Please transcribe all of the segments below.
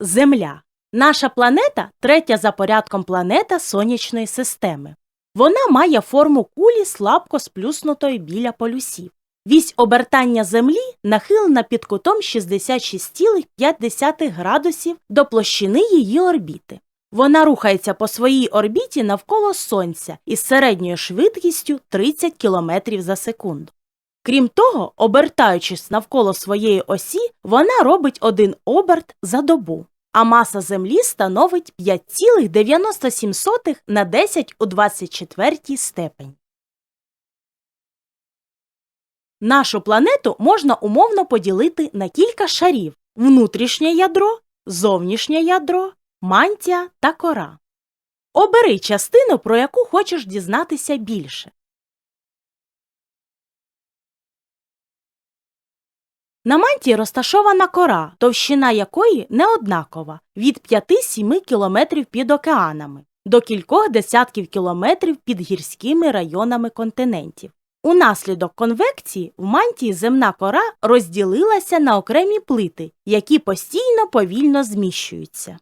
Земля. Наша планета третя за порядком планета Сонячної системи. Вона має форму кулі слабко сплюснутої біля полюсів. Вісь обертання Землі нахилена під кутом 66,5 градусів до площини її орбіти. Вона рухається по своїй орбіті навколо Сонця із середньою швидкістю 30 км за секунду. Крім того, обертаючись навколо своєї осі, вона робить один оберт за добу, а маса Землі становить 5,97 на 10 у 24 степень. Нашу планету можна умовно поділити на кілька шарів внутрішнє ядро, зовнішнє ядро, мантія та кора. Обери частину, про яку хочеш дізнатися більше. На мантії розташована кора, товщина якої неоднакова від 5-7 кілометрів під океанами до кількох десятків кілометрів під гірськими районами континентів. Унаслідок конвекції в мантії земна кора розділилася на окремі плити, які постійно повільно зміщуються.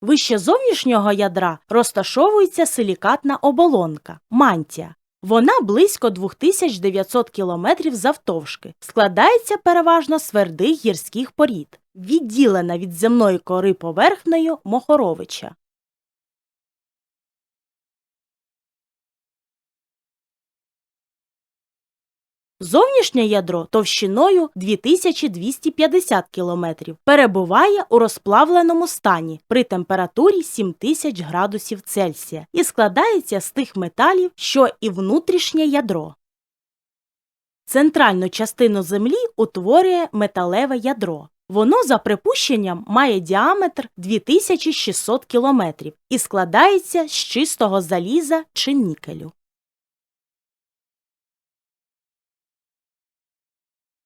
Вище зовнішнього ядра розташовується силікатна оболонка мантія. Вона близько 2900 кілометрів завтовшки, складається переважно з твердих гірських порід, відділена від земної кори поверхнею Мохоровича. Зовнішнє ядро товщиною 2250 км перебуває у розплавленому стані при температурі 7000 градусів Цельсія і складається з тих металів, що і внутрішнє ядро. Центральну частину Землі утворює металеве ядро. Воно, за припущенням, має діаметр 2600 км і складається з чистого заліза чи нікелю.